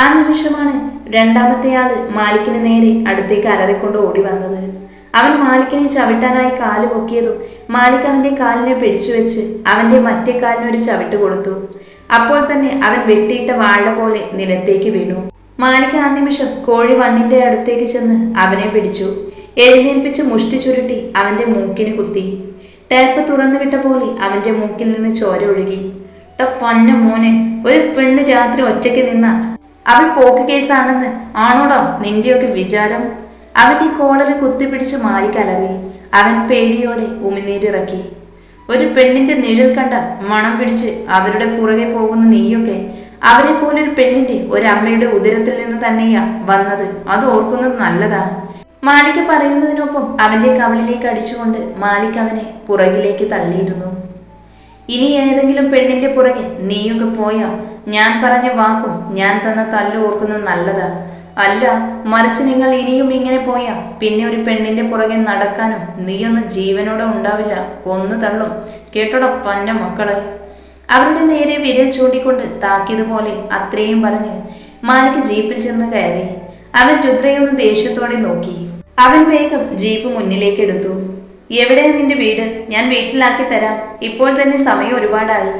ആ നിമിഷമാണ് രണ്ടാമത്തെ ആൾ മാലിക്കിന് നേരെ അടുത്തേക്ക് അലറിക്കൊണ്ട് ഓടി വന്നത്. അവൻ മാലിക്കിനെ ചവിട്ടാനായി കാൽ പൊക്കിയതും മാലിക് അവന്റെ കാലിനെ പിടിച്ചു വെച്ച് അവന്റെ മറ്റേ കാലിന് ഒരു ചവിട്ട് കൊടുത്തു. അപ്പോൾ തന്നെ അവൻ വെട്ടിയിട്ട വാഴ പോലെ നിലത്തേക്ക് വീണു. മാലിക് ആ നിമിഷം കോഴി വണ്ണിന്റെ അടുത്തേക്ക് ചെന്ന് അവനെ പിടിച്ചു. എഴുന്നേൽപ്പിച്ച് മുഷ്ടി ചുരുട്ടി അവന്റെ മൂക്കിന് കുത്തി. ടാപ്പ് തുറന്നു വിട്ട പോലെ അവന്റെ മൂക്കിൽ നിന്ന് ചോര ഒഴുകി. ട പന്ന മോനെ ഒരു പെണ്ണ് രാത്രി ഒറ്റയ്ക്ക് നിന്ന അവൾ പോക്ക് കേസാണെന്ന് ആണോടോ നിന്റെയൊക്കെ വിചാരം? അവന്റെ കോളറ് കുത്തിപ്പിടിച്ച് മാലിക്കലറി അവൻ പേടിയോടെ ഉമിനീരിറക്കി. ഒരു പെണ്ണിന്റെ നിഴൽ കണ്ട മണം പിടിച്ച് അവരുടെ പുറകെ പോകുന്ന നീയൊക്കെ അവരെ പോലൊരു പെണ്ണിന്റെ ഒരമ്മയുടെ ഉദരത്തിൽ നിന്ന് തന്നെയാ വന്നത്. അത് ഓർക്കുന്നത് നല്ലതാ. മാലിക പറയുന്നതിനൊപ്പം അവന്റെ കവളിലേക്ക് അടിച്ചുകൊണ്ട് മാലിക് അവനെ പുറകിലേക്ക് തള്ളിയിരുന്നു. ഇനി ഏതെങ്കിലും പെണ്ണിന്റെ പുറകെ നീയൊക്കെ പോയാ. ഞാൻ പറഞ്ഞ വാക്കും ഞാൻ തന്ന തല്ലു ഓർക്കുന്നത് നല്ലതാ. അല്ല മറിച്ച് നിങ്ങൾ ഇനിയും ഇങ്ങനെ പോയാ. പിന്നെ ഒരു പെണ്ണിന്റെ പുറകെ നടക്കാനും നീയൊന്ന് ജീവനോടെ ഉണ്ടാവില്ല. കൊന്നു തള്ളും. കേട്ടോട പന്ന മക്കളെ. അവരുടെ നേരെ വിരൽ ചൂണ്ടിക്കൊണ്ട് താക്കിയതുപോലെ അത്രയും പറഞ്ഞ് മാനിക്ക് ജീപ്പിൽ ചെന്ന് കയറി. അവൻ രുദ്രയെ ഒന്ന് ദേഷ്യത്തോടെ നോക്കി. അവൻ വേഗം ജീപ്പ് മുന്നിലേക്ക് എടുത്തു. എവിടെയാ നിന്റെ വീട്? ഞാൻ വീട്ടിലാക്കി തരാം. ഇപ്പോൾ തന്നെ സമയം ഒരുപാടായി.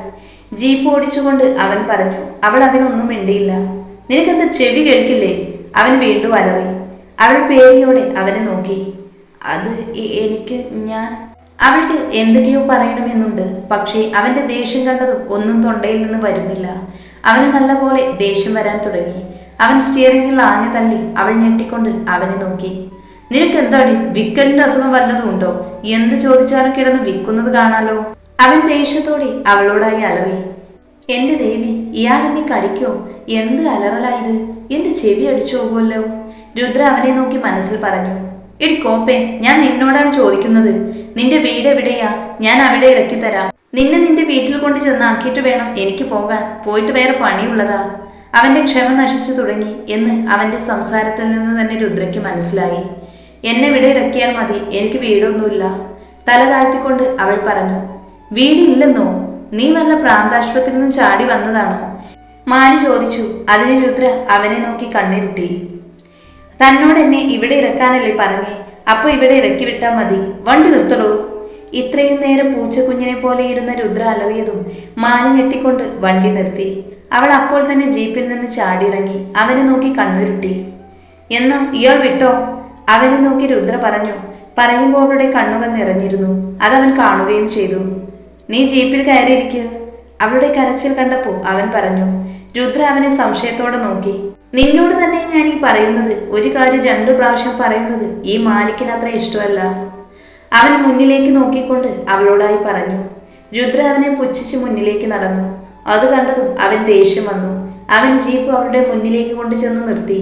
ജീപ്പ് ഓടിച്ചുകൊണ്ട് അവൻ പറഞ്ഞു അവൾ അതിനൊന്നും മിണ്ടിയില്ല. നിനക്കെന്താ ചെവി കേൾക്കില്ലേ? അവൻ വീണ്ടും അലറി. അവൾ പേടിയോടെ അവനെ നോക്കി. അത് എനിക്ക് ഞാൻ അവൾക്ക് എന്തൊക്കെയോ പറയണമെന്നുണ്ട്. പക്ഷേ അവന്റെ ദേഷ്യം കണ്ടതും ഒന്നും തൊണ്ടയിൽ നിന്ന് വരുന്നില്ല. അവന് നല്ലപോലെ ദേഷ്യം വരാൻ തുടങ്ങി. അവൻ സ്റ്റിയറിംഗിൽ ആഞ്ഞു തള്ളി അവൾ ഞെട്ടിക്കൊണ്ട് അവനെ നോക്കി. നിനക്ക് എന്താടി വിക്കലിന്റെ അസുഖം വല്ലതും ഉണ്ടോ? എന്ത് ചോദിച്ചാലും കിടന്ന് വിൽക്കുന്നത് കാണാലോ? അവൻ ദേഷ്യത്തോടെ അവളോടായി അലറി. എന്റെ ദേവി ഇയാൾ എന്നെ കടിക്കോ? എന്ത് അലറലായത് എന്റെ ചെവി അടിച്ചു പോകുമല്ലോ. രുദ്ര അവനെ നോക്കി മനസ്സിൽ പറഞ്ഞു. എടി കോപ്പേ ഞാൻ നിന്നോടാണ് ചോദിക്കുന്നത്. നിന്റെ വീട് എവിടെയാ? ഞാൻ അവിടെ ഇറക്കി തരാം. നിന്നെ നിന്റെ വീട്ടിൽ കൊണ്ട് ചെന്നാക്കിയിട്ട് വേണം എനിക്ക് പോകാൻ. പോയിട്ട് വേറെ പണിയുള്ളതാ. അവന്റെ ക്ഷമ നശിച്ചു തുടങ്ങി എന്ന് അവന്റെ സംസാരത്തിൽ നിന്ന് തന്നെ രുദ്രയ്ക്ക് മനസ്സിലായി. എന്നെ ഇവിടെ ഇറക്കിയാൽ മതി എനിക്ക് വീടൊന്നുമില്ല. തല താഴ്ത്തിക്കൊണ്ട് അവൾ പറഞ്ഞു വീടില്ലെന്നോ? നീ വല്ല പ്രാന്താശുപത്രിയിൽ നിന്നും ചാടി വന്നതാണോ? മാനി ചോദിച്ചു അതിന് രുദ്ര അവനെ നോക്കി കണ്ണിരുട്ടി. തന്നോട് എന്നെ ഇവിടെ ഇറക്കാനല്ലേ പറഞ്ഞേ അപ്പോൾ ഇവിടെ ഇറക്കി വിട്ടാൽ മതി. വണ്ടി നിർത്തണോ ഇത്രയും നേരം പൂച്ചക്കുഞ്ഞിനെ പോലെ ഇരുന്ന രുദ്ര അലറിയതും മാലി ഞെട്ടിക്കൊണ്ട് വണ്ടി നിർത്തി. അവൾ അപ്പോൾ തന്നെ ജീപ്പിൽ നിന്ന് ചാടിയിറങ്ങി അവനെ നോക്കി കണ്ണുരുട്ടി. എന്നാ ഇയാൾ വിട്ടോ? അവനെ നോക്കി രുദ്ര പറഞ്ഞു പറയുമ്പോൾ അവളുടെ കണ്ണുകൾ നിറഞ്ഞിരുന്നു. അതവൻ കാണുകയും ചെയ്തു. നീ ജീപ്പിൽ കയറിയിരിക്കുക അവളുടെ കരച്ചിൽ കണ്ടപ്പോ അവൻ പറഞ്ഞു രുദ്ര അവനെ സംശയത്തോടെ നോക്കി. നിന്നോട് തന്നെ ഞാൻ ഈ പറയുന്നത് ഒരു കാര്യം രണ്ടു പ്രാവശ്യം പറയുന്നത് ഈ മാലിക്കിന് അത്ര ഇഷ്ടമല്ല. അവൻ മുന്നിലേക്ക് നോക്കിക്കൊണ്ട് അവളോടായി പറഞ്ഞു രുദ്ര അവനെ പുച്ഛിച്ച് മുന്നിലേക്ക് നടന്നു. അത് കണ്ടതും അവൻ ദേഷ്യം വന്നു. അവൻ ജീപ്പ് അവളുടെ മുന്നിലേക്ക് കൊണ്ടുചെന്ന് നിർത്തി.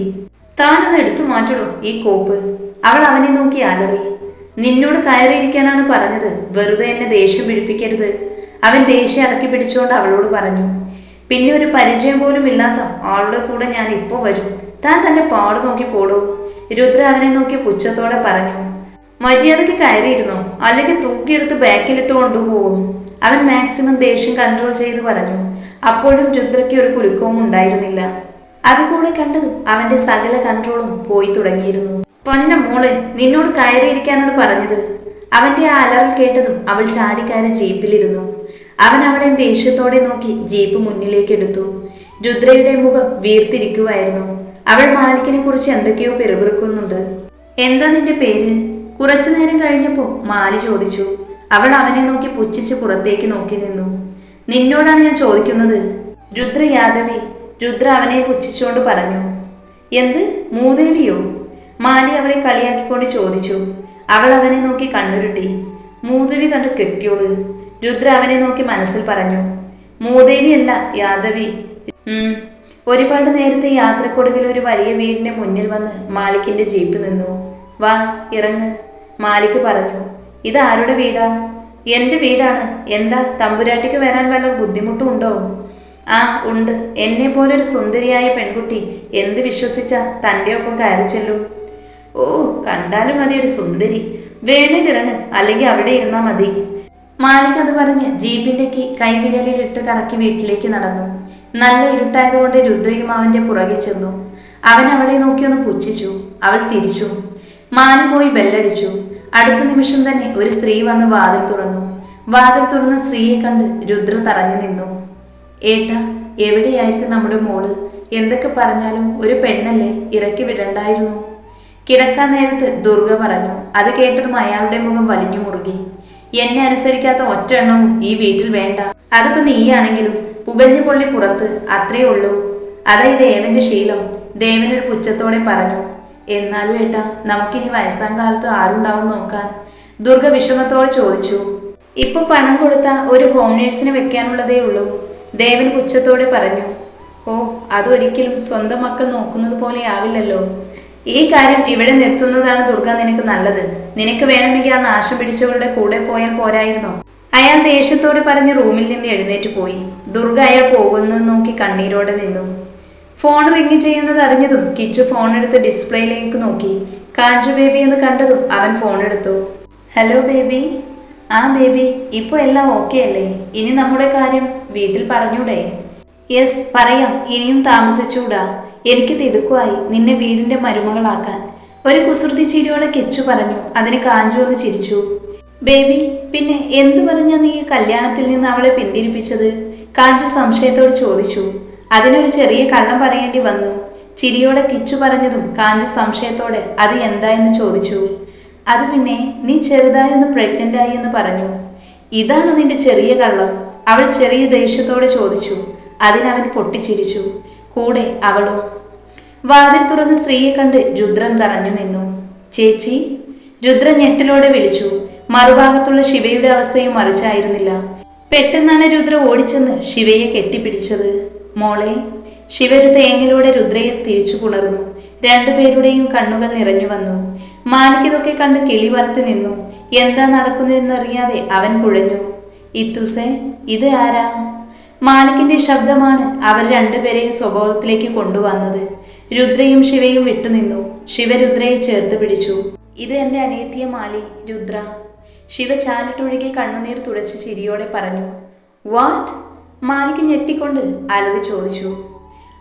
താനത് എടുത്തു മാറ്റണോ ഈ കോപ്പ്? അവൾ അവനെ നോക്കി അലറി നിന്നോട് കയറിയിരിക്കാനാണ് പറഞ്ഞത്. വെറുതെ എന്നെ ദേഷ്യം പിടിപ്പിക്കരുത്. അവൻ ദേഷ്യം അടക്കി പിടിച്ചുകൊണ്ട് അവളോട് പറഞ്ഞു. പിന്നെ ഒരു പരിചയം പോലും ഇല്ലാത്ത ആളുടെ കൂടെ ഞാൻ ഇപ്പോൾ വരും. താൻ തന്നെ പാട് നോക്കി പോടൂ. രുദ്ര അവനെ നോക്കി പുച്ഛത്തോടെ പറഞ്ഞു. മര്യാദയ്ക്ക് കയറിയിരുന്നോ? അല്ലെങ്കിൽ തൂക്കിയെടുത്ത് ബാക്കിലിട്ട് കൊണ്ടുപോകും. അവൻ മാക്സിമം ദേഷ്യം കൺട്രോൾ ചെയ്ത് പറഞ്ഞു. അപ്പോഴും രുദ്രയ്ക്ക് ഒരു കുലുക്കവും ഉണ്ടായിരുന്നില്ല. അതുകൂടെ കണ്ടതും അവന്റെ സകല കൺട്രോളും പോയി തുടങ്ങിയിരുന്നു. പൊന്ന മോളെ നിന്നോട് കയറിയിരിക്കാനാണ് പറഞ്ഞത്? അവന്റെ ആ അലറൽ കേട്ടതും അവൾ ചാടിക്കയറി ജീപ്പിലിരുന്നു. അവൻ അവളെ ദേഷ്യത്തോടെ നോക്കി ജീപ്പ് മുന്നിലേക്ക് എടുത്തു രുദ്രയുടെ മുഖം വീർത്തിരിക്കുമായിരുന്നു അവൾ മാലിക്കിനെ കുറിച്ച് എന്തൊക്കെയോ പിറുപിറുക്കുന്നുണ്ട് എന്താ നിന്റെ പേര്? കുറച്ചു നേരം കഴിഞ്ഞപ്പോ മാലി ചോദിച്ചു. അവൾ അവനെ നോക്കി പുച്ഛിച്ച് പുറത്തേക്ക് നോക്കി നിന്നു. നിന്നോടാണ് ഞാൻ ചോദിക്കുന്നത്? രുദ്ര യാദവി രുദ്ര അവനെ പുച്ഛിച്ചുകൊണ്ട് പറഞ്ഞു എന്ത്? മൂദേവിയോ? മാലി അവളെ കളിയാക്കിക്കൊണ്ട് ചോദിച്ചു. അവൾ അവനെ നോക്കി കണ്ണുരുട്ടി. മൂദേവി കണ്ട് കെട്ടിയോൾ. രുദ്ര അവനെ നോക്കി മനസ്സിൽ പറഞ്ഞു. മൂദേവി അല്ല യാദവി ഒരുപാട് നേരത്തെ യാത്രക്കൊടുവിൽ ഒരു വലിയ വീടിന്റെ മുന്നിൽ വന്ന് മാലിക്കിന്റെ ജീപ്പ് നിന്നു. വാ ഇറങ്ങ്. മാലിക് പറഞ്ഞു. ഇത് ആരുടെ വീടാ? എന്റെ വീടാണ്. എന്താ തമ്പുരാട്ടിക്ക് വരാൻ വല്ല ബുദ്ധിമുട്ടും ഉണ്ടോ? ആ ഉണ്ട്. എന്നെ പോലൊരു സുന്ദരിയായ പെൺകുട്ടി എന്ത് വിശ്വസിച്ച തന്റെ ഒപ്പം കയറി ചെല്ലും? ഓ കണ്ടാലും മതി ഒരു സുന്ദരി. വേണിലിറങ്ങ് അല്ലെങ്കിൽ അവിടെ ഇരുന്നാ മതി. മാലിക് അത് പറഞ്ഞ് ജീപ്പിന്റെ കീ കൈവിരലിൽ ഇട്ട് കറക്കി വീട്ടിലേക്ക് നടന്നു. നല്ല ഇരുട്ടായതുകൊണ്ട് രുദ്രയും അവന്റെ പുറകെ ചെന്നു. അവൻ അവളെ നോക്കിയൊന്ന് പുച്ഛിച്ചു. അവൾ തിരിച്ചു. മാനു പോയി ബെല്ലടിച്ചു. അടുത്ത നിമിഷം തന്നെ ഒരു സ്ത്രീ വന്ന് വാതിൽ തുറന്നു. വാതിൽ തുറന്ന സ്ത്രീയെ കണ്ട് രുദ്ര തറഞ്ഞു നിന്നു. ഏട്ടാ എവിടെയായിരിക്കും നമ്മുടെ മോൾ? എന്തൊക്കെ പറഞ്ഞാലും ഒരു പെണ്ണല്ലേ ഇറക്കി വിടണ്ടായിരുന്നു? കിടക്കാൻ നേരത്ത് ദുർഗ പറഞ്ഞു അത് കേട്ടതും അയാളുടെ മുഖം വലിഞ്ഞു മുറുകി. എന്നെ അനുസരിക്കാത്ത ഒറ്റ എണ്ണവും ഈ വീട്ടിൽ വേണ്ട. അതിപ്പോ നീയാണെങ്കിലും പുകഞ്ഞു പൊള്ളി പുറത്ത് അത്രേ ഉള്ളൂ. അതാ ഈ ദേവന്റെ ശീലം. ദേവനൊരു പുച്ഛത്തോടെ പറഞ്ഞു എന്നാലും ഏട്ടാ നമുക്കിനി വയസ്സാം കാലത്ത് ആരുണ്ടാവും നോക്കാൻ? ദുർഗ വിഷമത്തോടെ ചോദിച്ചു ഇപ്പൊ പണം കൊടുത്ത ഒരു ഹോം നേഴ്സിനെ വെക്കാനുള്ളതേ ഉള്ളൂ. ദേവൻ പുച്ഛത്തോടെ പറഞ്ഞു ഓ അതൊരിക്കലും സ്വന്തം മക്കൾ നോക്കുന്നത് പോലെ ആവില്ലല്ലോ. ഈ കാര്യം ഇവിടെ നിർത്തുന്നതാണ് ദുർഗ നിനക്ക് നല്ലത്. നിനക്ക് വേണമെങ്കിൽ ആ നാശം പിടിച്ചവരുടെ കൂടെ പോയാൽ പോരായിരുന്നോ? അയാൾ ദേഷ്യത്തോടെ പറഞ്ഞ് റൂമിൽ നിന്ന് എഴുന്നേറ്റ് പോയി. ദുർഗ അയാൾ പോകുന്നത് നോക്കി കണ്ണീരോടെ നിന്നു. ഫോൺ റിങ് ചെയ്യുന്നത് അറിഞ്ഞതും കിച്ചു ഫോൺ എടുത്ത് ഡിസ്പ്ലേയിലേക്ക് നോക്കി. കാഞ്ചു ബേബി എന്ന് കണ്ടതും അവൻ ഫോൺ എടുത്തു. Hello baby. ആ ബേബി ഇപ്പൊ എല്ലാം ഓക്കെ അല്ലേ? ഇനി നമ്മുടെ കാര്യം വീട്ടിൽ പറഞ്ഞൂടെ? യെസ് പറയാം. ഇനിയും താമസിച്ചൂടാ. എനിക്ക് തിടുക്കമായി നിന്നെ വീടിന്റെ മരുമകളാക്കാൻ. ഒരു കുസൃതി ചിരിയോടെ കെച്ചു പറഞ്ഞു. അതിന് കാഞ്ചു ഒന്ന് ചിരിച്ചു. ബേബി പിന്നെ എന്തു പറഞ്ഞാ നീ കല്യാണത്തിൽ നിന്ന് അവളെ പിന്തിരിപ്പിച്ചത്? കാഞ്ചു സംശയത്തോട് ചോദിച്ചു. അതിനൊരു ചെറിയ കള്ളം പറയേണ്ടി വന്നു. ചിരിയോടെ കിച്ചു പറഞ്ഞതും കാഞ്ചു സംശയത്തോടെ അത് എന്താ? എന്ന് ചോദിച്ചു. അത് പിന്നെ നീ ചെറുതായി ഒന്ന് പ്രഗ്നന്റ് ആയി എന്ന് പറഞ്ഞു. ഇതാണ് നിന്റെ ചെറിയ കള്ളം. അവൾ ചെറിയ ദേഷ്യത്തോടെ ചോദിച്ചു. അതിനവൻ പൊട്ടിച്ചിരിച്ചു. കൂടെ അവളും. വാതിൽ തുറന്ന സ്ത്രീയെ കണ്ട് രുദ്രൻ തറഞ്ഞു നിന്നു. ചേച്ചി രുദ്രൻ ഞെട്ടിലോടെ വിളിച്ചു. മറുഭാഗത്തുള്ള ശിവയുടെ അവസ്ഥയും മറിച്ചായിരുന്നില്ല. പെട്ടെന്നാണ് രുദ്ര ഓടിച്ചെന്ന് ശിവയെ കെട്ടിപ്പിടിച്ചത്. മോളെ ശിവ ഒരു രുദ്രയെ തിരിച്ചു പുണർന്നു. രണ്ടുപേരുടെയും കണ്ണുകൾ നിറഞ്ഞു വന്നു. മാലിക്കിതൊക്കെ കണ്ട് കിളി വറുത്ത് നിന്നു. എന്താ നടക്കുന്നതെന്നറിയാതെ അവൻ കുഴഞ്ഞു. ഇത്തുസെ ഇത് ആരാ? മാലിക്കിന്റെ ശബ്ദമാണ് അവർ രണ്ടുപേരെയും സ്വബോധത്തിലേക്ക് കൊണ്ടുവന്നത്. രുദ്രയും ശിവയും വിട്ടുനിന്നു ശിവരുദ്രയെ ചേർത്ത് പിടിച്ചു. ഇത് എന്റെ അനിയത്തിയ മാലി രുദ്ര. ശിവ ചാലിട്ടൊഴുകി കണ്ണുനീർ തുടച്ച് ചിരിയോടെ പറഞ്ഞു. വാട്ട്? മാലിക്ക് ഞെട്ടിക്കൊണ്ട് അലറി ചോദിച്ചു.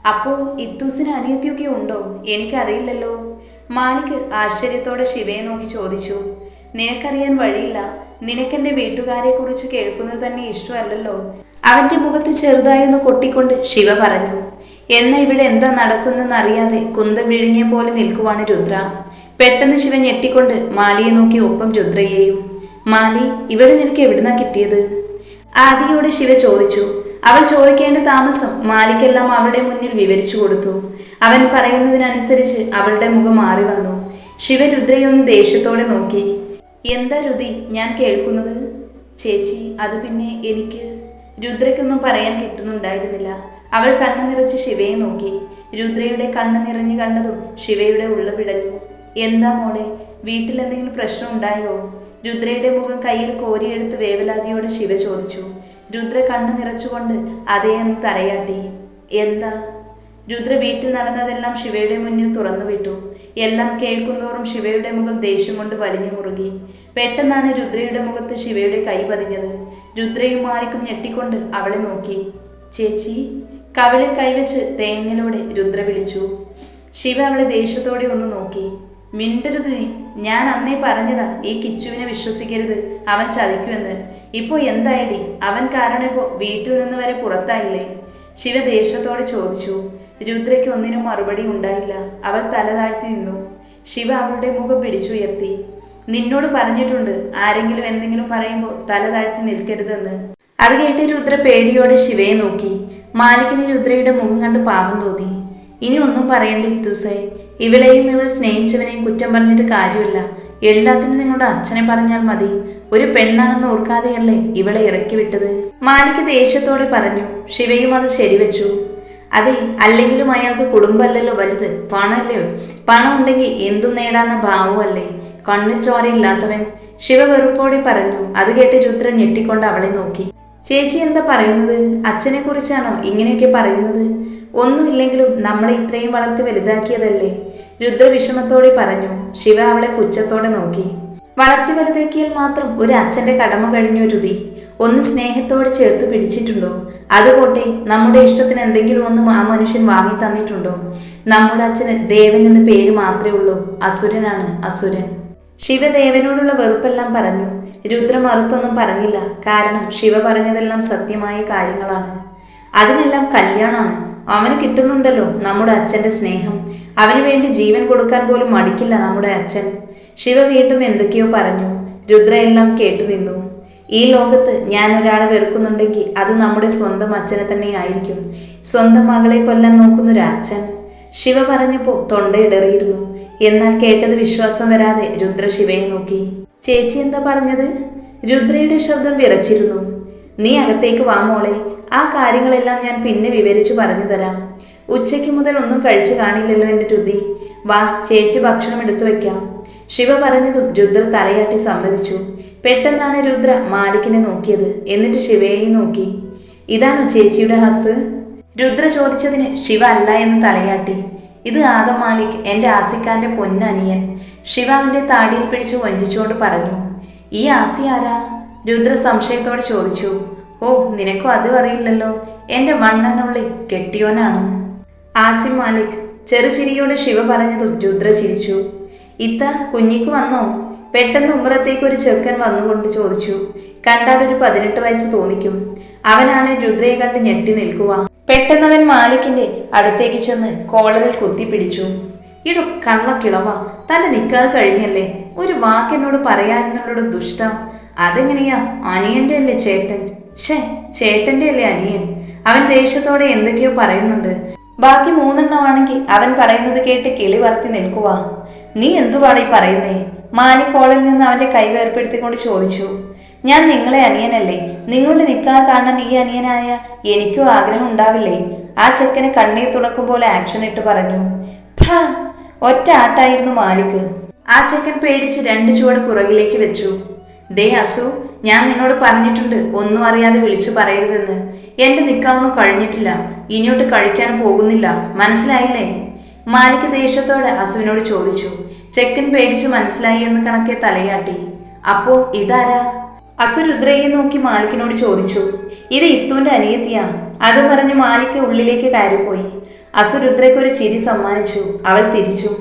അപ്പോ ഇത്തൂസിന് അനിയത്തിയൊക്കെ ഉണ്ടോ? എനിക്കറിയില്ലല്ലോ. മാലിക് ആശ്ചര്യത്തോടെ ശിവയെ നോക്കി ചോദിച്ചു നിനക്കറിയാൻ വഴിയില്ല. നിനക്കെന്റെ വീട്ടുകാരെക്കുറിച്ച് കേൾക്കുന്നത് തന്നെ ഇഷ്ടമല്ലല്ലോ. അവന്റെ മുഖത്ത് ചെറുതായി ഒന്ന് കൊട്ടിക്കൊണ്ട് ശിവ പറഞ്ഞു എന്നാ ഇവിടെ എന്താ നടക്കുന്നെന്ന് അറിയാതെ കുന്തം വിഴുങ്ങിയ പോലെ നിൽക്കുവാണ് രുദ്ര. പെട്ടെന്ന് ശിവ ഞെട്ടിക്കൊണ്ട് മാലിയെ നോക്കി ഒപ്പം രുദ്രയെയും മാലി ഇവിടെ നിനക്ക് എവിടുന്നാ കിട്ടിയത്? ആദിയോട് ശിവ ചോദിച്ചു അവൾ ചോദിക്കേണ്ട താമസം മാലിക്കെല്ലാം അവളുടെ മുന്നിൽ വിവരിച്ചു കൊടുത്തു. അവൻ പറയുന്നതിനനുസരിച്ച് അവളുടെ മുഖം മാറി വന്നു. ശിവരുദ്രയൊന്ന് ദേഷ്യത്തോടെ നോക്കി. എന്താ രുതി ഞാൻ കേൾക്കുന്നത്? ചേച്ചി അത് പിന്നെ എനിക്ക് രുദ്രയ്ക്കൊന്നും പറയാൻ കിട്ടുന്നുണ്ടായിരുന്നില്ല. അവൾ കണ്ണു നിറച്ച് ശിവയെ നോക്കി. രുദ്രയുടെ കണ്ണ് നിറഞ്ഞു കണ്ടതും ശിവയുടെ ഉള്ളു പിടഞ്ഞു എന്താ മോളെ വീട്ടിൽ എന്തെങ്കിലും പ്രശ്നം ഉണ്ടായോ? രുദ്രയുടെ മുഖം കയ്യിൽ കോരിയെടുത്ത് വേവലാതിയോടെ ശിവ ചോദിച്ചു. രുദ്ര കണ്ണു നിറച്ചുകൊണ്ട് അതേ എന്ന് തലയാട്ടി. എന്താ? രുദ്ര വീട്ടിൽ നടന്നതെല്ലാം ശിവയുടെ മുന്നിൽ തുറന്നുവിട്ടു എല്ലാം കേൾക്കുന്തോറും ശിവയുടെ മുഖം ദേഷ്യം കൊണ്ട് വലിഞ്ഞു മുറുകി. പെട്ടെന്നാണ് രുദ്രയുടെ മുഖത്ത് ശിവയുടെ കൈ പതിഞ്ഞത്. രുദ്രയും മാലിക്കും ഞെട്ടിക്കൊണ്ട് അവളെ നോക്കി. ചേച്ചി കവിളിൽ കൈവച്ച് തേങ്ങലോടെ രുദ്ര വിളിച്ചു. ശിവ അവളെ ദേഷ്യത്തോടെ ഒന്ന് നോക്കി. മിണ്ടരുത് നീ ഞാൻ അന്നേ പറഞ്ഞതാ ഈ കിച്ചുവിനെ വിശ്വസിക്കരുത്. അവൻ ചതിക്കുമെന്ന്. ഇപ്പോ എന്തായടി? അവൻ കാരണം ഇപ്പോ വീട്ടിൽ നിന്ന് വരെ പുറത്തായില്ലേ? ശിവ ദേഷ്യത്തോടെ ചോദിച്ചു. രുദ്രയ്ക്ക് ഒന്നിനും മറുപടി ഉണ്ടായില്ല. അവൾ തല താഴ്ത്തി നിന്നു. ശിവ അവളുടെ മുഖം പിടിച്ചുയർത്തി. നിന്നോട് പറഞ്ഞിട്ടുണ്ട് ആരെങ്കിലും എന്തെങ്കിലും പറയുമ്പോൾ തല താഴ്ത്തി നിൽക്കരുതെന്ന്. അത് കേട്ട് രുദ്ര പേടിയോടെ ശിവയെ നോക്കി. മാലിക്കിന് രുദ്രയുടെ മുഖം കണ്ട് പാപം തോന്നി. ഇനി ഒന്നും പറയേണ്ട ഇത്തൂസേ. ഇവളെയും ഇവൾ സ്നേഹിച്ചവനെയും കുറ്റം പറഞ്ഞിട്ട് കാര്യമില്ല. എല്ലാത്തിനും നിങ്ങളുടെ അച്ഛനെ പറഞ്ഞാൽ മതി. ഒരു പെണ്ണാണെന്ന് ഓർക്കാതെയല്ലേ ഇവളെ ഇറക്കി വിട്ടത് മാലിക്ക് ദേഷ്യത്തോടെ പറഞ്ഞു. ശിവയും അത് ശരിവെച്ചു. അതെ അല്ലെങ്കിലും അയാൾക്ക് കുടുംബമല്ലല്ലോ വലുത്. പണമല്ലേ? പണം ഉണ്ടെങ്കിൽ എന്തും നേടാന്ന ഭാവമല്ലേ? കണ്ണിൽ ചോരയില്ലാത്തവൻ ശിവ വെറുപ്പോടെ പറഞ്ഞു അത് കേട്ട് രുദ്ര ഞെട്ടിക്കൊണ്ട് അവളെ നോക്കി. ചേച്ചി എന്താ പറയുന്നത്? അച്ഛനെ കുറിച്ചാണോ ഇങ്ങനെയൊക്കെ പറയുന്നത്? ഒന്നുമില്ലെങ്കിലും നമ്മളെ ഇത്രയും വളർത്തി വലുതാക്കിയതല്ലേ? രുദ്ര വിഷമത്തോടെ പറഞ്ഞു ശിവ അവളെ പുച്ഛത്തോടെ നോക്കി. വളർത്തി വലുതാക്കിയാൽ മാത്രം ഒരു അച്ഛന്റെ കടമ കഴിഞ്ഞു രുതി. ഒന്ന് സ്നേഹത്തോടെ ചേർത്ത് പിടിച്ചിട്ടുണ്ടോ? അതുപോട്ടെ നമ്മുടെ ഇഷ്ടത്തിന് എന്തെങ്കിലും ഒന്ന് ആ മനുഷ്യൻ വാങ്ങി തന്നിട്ടുണ്ടോ? നമ്മുടെ അച്ഛന് ദേവൻ എന്ന പേര് മാത്രമേ ഉള്ളൂ. അസുരനാണ് അസുരൻ. ശിവദേവനോടുള്ള വെറുപ്പെല്ലാം പറഞ്ഞു. രുദ്ര മറുത്തൊന്നും പറഞ്ഞില്ല. കാരണം ശിവ പറഞ്ഞതെല്ലാം സത്യമായ കാര്യങ്ങളാണ്. അതിനെല്ലാം കല്യാണമാണ് അവന് കിട്ടുന്നുണ്ടല്ലോ നമ്മുടെ അച്ഛന്റെ സ്നേഹം. അവന് വേണ്ടി ജീവൻ കൊടുക്കാൻ പോലും മടിക്കില്ല നമ്മുടെ അച്ഛൻ. ശിവ വീണ്ടും എന്തൊക്കെയോ പറഞ്ഞു. രുദ്ര എല്ലാം കേട്ടു നിന്നു. ഈ ലോകത്ത് ഞാൻ ഒരാളെ വെറുക്കുന്നുണ്ടെങ്കിൽ അത് നമ്മുടെ സ്വന്തം അച്ഛനെ തന്നെ ആയിരിക്കും സ്വന്തം മകളെ കൊല്ലാൻ നോക്കുന്നൊരു അച്ഛൻ. ശിവ പറഞ്ഞപ്പോൾ തൊണ്ടയിടറിയിരുന്നു എന്നാൽ കേട്ടത് വിശ്വാസം വരാതെ രുദ്ര ശിവയെ നോക്കി. ചേച്ചി എന്താ പറഞ്ഞത്? രുദ്രയുടെ ശബ്ദം വിറച്ചിരുന്നു. നീ അകത്തേക്ക് വാ മോളെ. ആ കാര്യങ്ങളെല്ലാം ഞാൻ പിന്നെ വിവരിച്ചു പറഞ്ഞു തരാം. ഉച്ചയ്ക്ക് മുതൽ ഒന്നും കഴിച്ചു കാണില്ലല്ലോ എന്റെ രുതി. വാ ചേച്ചി ഭക്ഷണം എടുത്തു വയ്ക്കാം ശിവ പറഞ്ഞതും രുദ്ര തലയാട്ടി സമ്മതിച്ചു. പെട്ടെന്നാണ് രുദ്ര മാലിക്കിനെ നോക്കിയത്. എന്നിട്ട് ശിവയെ നോക്കി. ഇതാണോ ചേച്ചിയുടെ ഹസ്? രുദ്ര ചോദിച്ചതിന് ശിവ അല്ല എന്ന് തലയാട്ടി. ഇത് ആദം മാലിക് എന്റെ ആസിക്കാന്റെ പൊന്നനിയൻ. ശിവ താടിയിൽ പിടിച്ച് വഞ്ചിച്ചുകൊണ്ട് പറഞ്ഞു. ഈ ആസി ആരാ? രുദ്ര സംശയത്തോടെ ചോദിച്ചു. ഓ നിനക്കും അതും അറിയില്ലല്ലോ. എന്റെ മണ്ണെന്നുള്ളി കെട്ടിയോനാണ്. ആസി മാലിക് ചെറുചിരിയോടെ ശിവ പറഞ്ഞതും രുദ്ര ചിരിച്ചു. ഇത്ത കുഞ്ഞിക്ക് വന്നോ? പെട്ടെന്ന് ഉമ്മറത്തേക്ക് ഒരു ചെക്കൻ വന്നുകൊണ്ട് ചോദിച്ചു കണ്ടാൽ ഒരു പതിനെട്ട് വയസ്സ് തോന്നിക്കും. അവനാണ് രുദ്രയെ കണ്ട് ഞെട്ടി നിൽക്കുക. പെട്ടെന്ന് അവൻ മാലിക്കിന്റെ അടുത്തേക്ക് ചെന്ന് കോളറിൽ കുത്തിപ്പിടിച്ചു ഇടു കള്ളക്കിളവ. തന്റെ നിക്കാതെ കഴിഞ്ഞല്ലേ? ഒരു വാക്കെന്നോട് പറയാനെന്നുള്ളൊരു ദുഷ്ട. അതെങ്ങനെയാ? അനിയന്റെ അല്ലേ ചേട്ടൻ? ഷേ ചേട്ടന്റെ അല്ലേ അനിയൻ? അവൻ ദേഷ്യത്തോടെ എന്തൊക്കെയോ പറയുന്നുണ്ട്. ബാക്കി മൂന്നെണ്ണമാണെങ്കിൽ അവൻ പറയുന്നത് കേട്ട് കിളി പറത്തി നിൽക്കുക. നീ എന്തുവാടീ പറയുന്നേ? മാലി കോളിൽ നിന്ന് അവന്റെ കൈ വേർപ്പെടുത്തിക്കൊണ്ട് ചോദിച്ചു ഞാൻ നിങ്ങളെ അനിയനല്ലേ? നിങ്ങളുടെ നിക്കാ കാണാൻ ഈ അനിയനായ എനിക്കും ആഗ്രഹം ഉണ്ടാവില്ലേ? ആ ചെക്കനെ കണ്ണീർ തുറക്കും പോലെ ആക്ഷൻ ഇട്ട് പറഞ്ഞു ഒറ്റ ആട്ടായിരുന്നു മാലിക്ക് ആ ചെക്കൻ പേടിച്ച് രണ്ട് ചുവട് പുറകിലേക്ക് വെച്ചു ദേ അസു ഞാൻ നിന്നോട് പറഞ്ഞിട്ടുണ്ട് ഒന്നും അറിയാതെ വിളിച്ചു പറയരുതെന്ന്. എന്റെ നിക്കാവൊന്നും കഴിഞ്ഞിട്ടില്ല. ഇനിയോട്ട് കഴിക്കാൻ പോകുന്നില്ല. മനസ്സിലായില്ലേ? മാലിക് ദേഷ്യത്തോടെ അസുവിനോട് ചോദിച്ചു ചെക്കൻ പേടിച്ച് മനസ്സിലായി എന്ന് കണക്കെ തലയാട്ടി. അപ്പോ ഇതാരാ? അസുരുദ്രയെ നോക്കി മാലിക്കിനോട് ചോദിച്ചു. ഇത് ഇത്തുവിന്റെ അനിയത്തിയാ. അത് പറഞ്ഞ് മാലിക്ക് ഉള്ളിലേക്ക് കയറിപ്പോയി. അസുരുദ്രയ്ക്ക് ഒരു ചിരി സമ്മാനിച്ചു. അവൾ തിരിച്ചു.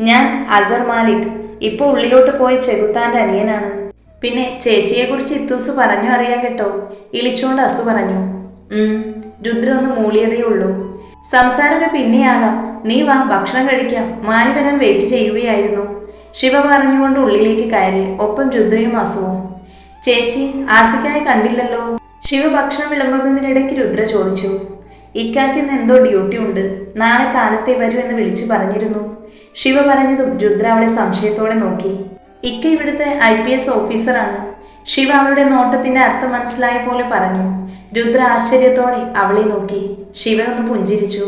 ഞാൻ അസർ മാലിക്. ഇപ്പൊ ഉള്ളിലോട്ട് പോയ ചെകുത്താന്റെ അനിയനാണ്. പിന്നെ ചേച്ചിയെ കുറിച്ച് ഇത്തൂസ് പറഞ്ഞു അറിയാൻ കേട്ടോ? ഇളിച്ചുകൊണ്ട് അസു പറഞ്ഞു. രുദ്ര ഒന്ന് മൂളിയതേ ഉള്ളൂ. സംസാരമൊക്കെ പിന്നെയാകാം. നീ വാ ഭക്ഷണം കഴിക്കാം. മാലി വരാൻ വെയിറ്റ് ചെയ്യുകയായിരുന്നു. ശിവ പറഞ്ഞുകൊണ്ട് ഉള്ളിലേക്ക് കയറി ഒപ്പം രുദ്രയും അസുവും. ചേച്ചി ആസിക്കായി കണ്ടില്ലല്ലോ. ശിവ ഭക്ഷണം വിളമ്പുന്നതിനിടയ്ക്ക് രുദ്ര ചോദിച്ചു. ഇക്കാക്കിന്ന് എന്തോ ഡ്യൂട്ടി ഉണ്ട്. നാളെ കാലത്തെ വരൂ എന്ന് വിളിച്ചു പറഞ്ഞിരുന്നു. ശിവ പറഞ്ഞതും രുദ്ര അവളെ സംശയത്തോടെ നോക്കി. ഇക്ക ഇവിടുത്തെ ഐ പി എസ് ഓഫീസറാണ്. ശിവ അവളുടെ നോട്ടത്തിന്റെ അർത്ഥം മനസ്സിലായ പോലെ പറഞ്ഞു. രുദ്ര ആശ്ചര്യത്തോടെ അവളെ നോക്കി ശിവൻ ഒന്ന് പുഞ്ചിരിച്ചു.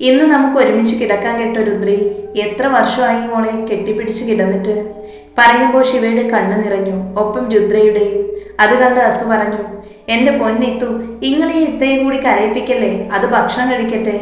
ഇന്ന് നമുക്ക് ഒരുമിച്ച് കിടക്കാൻ കേട്ടോ രുദ്രി എത്ര വർഷമായി മോളെ കെട്ടിപ്പിടിച്ച് കിടന്നിട്ട്? പറയുമ്പോൾ ശിവയുടെ കണ്ണ് നിറഞ്ഞു. ഒപ്പം രുദ്രയുടെയും. അത് കണ്ട് അസു പറഞ്ഞു എന്റെ പൊന്നെത്തു ഇങ്ങളെ ഇത്തയെ കൂടി കരയിപ്പിക്കല്ലേ? അത് ഭക്ഷണം കഴിക്കട്ടെ?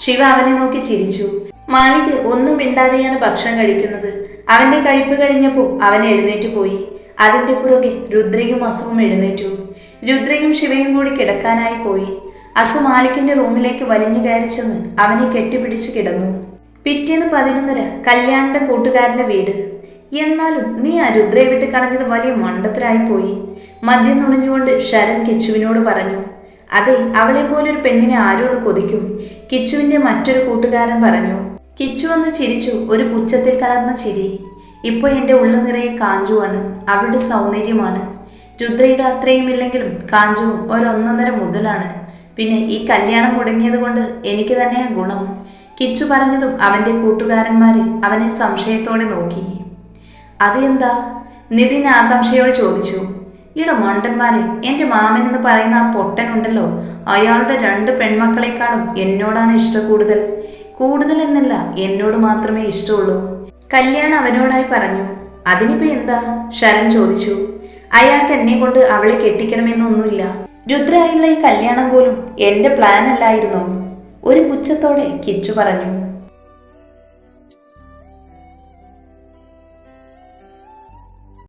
ശിവ അവനെ നോക്കി ചിരിച്ചു. മാലിക് ഒന്നും മിണ്ടാതെയാണ് ഭക്ഷണം കഴിക്കുന്നത്. അവന്റെ കഴിപ്പ് കഴിഞ്ഞപ്പോൾ അവൻ എഴുന്നേറ്റ് പോയി. അതിന്റെ പുറകെ രുദ്രയും അസുവും എഴുന്നേറ്റു. രുദ്രയും ശിവയും കൂടി കിടക്കാനായി പോയി. അസു മാലിക്കിന്റെ റൂമിലേക്ക് വലിഞ്ഞു കയറി ചെന്ന് അവനെ കെട്ടിപ്പിടിച്ച് കിടന്നു. പിറ്റേന്ന് പതിനൊന്നര കല്യാണിന്റെ കൂട്ടുകാരന്റെ വീട്. എന്നാലും നീ ആ രുദ്രയെ വിട്ട് കളഞ്ഞത് വലിയ മണ്ടത്തിലായി പോയി. മദ്യം നുണഞ്ഞുകൊണ്ട് ശരൺ കിച്ചുവിനോട് പറഞ്ഞു അതെ അവളെ പോലൊരു പെണ്ണിനെ ആരും അത് കൊതിക്കും കിച്ചുവിന്റെ മറ്റൊരു കൂട്ടുകാരൻ പറഞ്ഞു. കിച്ചു ഒന്ന് ചിരിച്ചു ഒരു പുച്ഛത്തിൽ കലർന്ന ചിരി. ഇപ്പൊ എന്റെ ഉള്ളു നിറയെ കാഞ്ചുവാണ് അവളുടെ സൗന്ദര്യമാണ്. രുദ്രയുടെ അത്രയും ഇല്ലെങ്കിലും കാഞ്ചുവും ഒരൊന്നൊന്നര മുതലാണ്. പിന്നെ ഈ കല്യാണം മുടങ്ങിയത് കൊണ്ട് എനിക്ക് തന്നെ ഗുണം. കിച്ചു പറഞ്ഞതും അവന്റെ കൂട്ടുകാരന്മാരിൽ അവനെ സംശയത്തോടെ നോക്കി. അത് എന്താ നിതിൻ ആകാംക്ഷയോട് ചോദിച്ചു. ഇട മണ്ടന്മാരെ എന്റെ മാമൻ എന്ന് പറയുന്ന ആ പൊട്ടനുണ്ടല്ലോ. അയാളുടെ രണ്ട് പെൺമക്കളെക്കാളും എന്നോടാണ് ഇഷ്ടം കൂടുതൽ. കൂടുതൽ എന്നല്ല എന്നോട് മാത്രമേ ഇഷ്ടമുള്ളൂ. കല്യാണം അവനോടായി പറഞ്ഞു. അതിനിപ്പോ എന്താ? ശരൺ ചോദിച്ചു. അയാൾക്ക് തന്നെ കൊണ്ട് അവളെ കെട്ടിക്കണമെന്നൊന്നുമില്ല. രുദ്രയായുള്ള ഈ കല്യാണം പോലും എന്റെ പ്ലാൻ അല്ലായിരുന്നു? ഒരു പുച്ഛത്തോടെ കിച്ചു പറഞ്ഞു.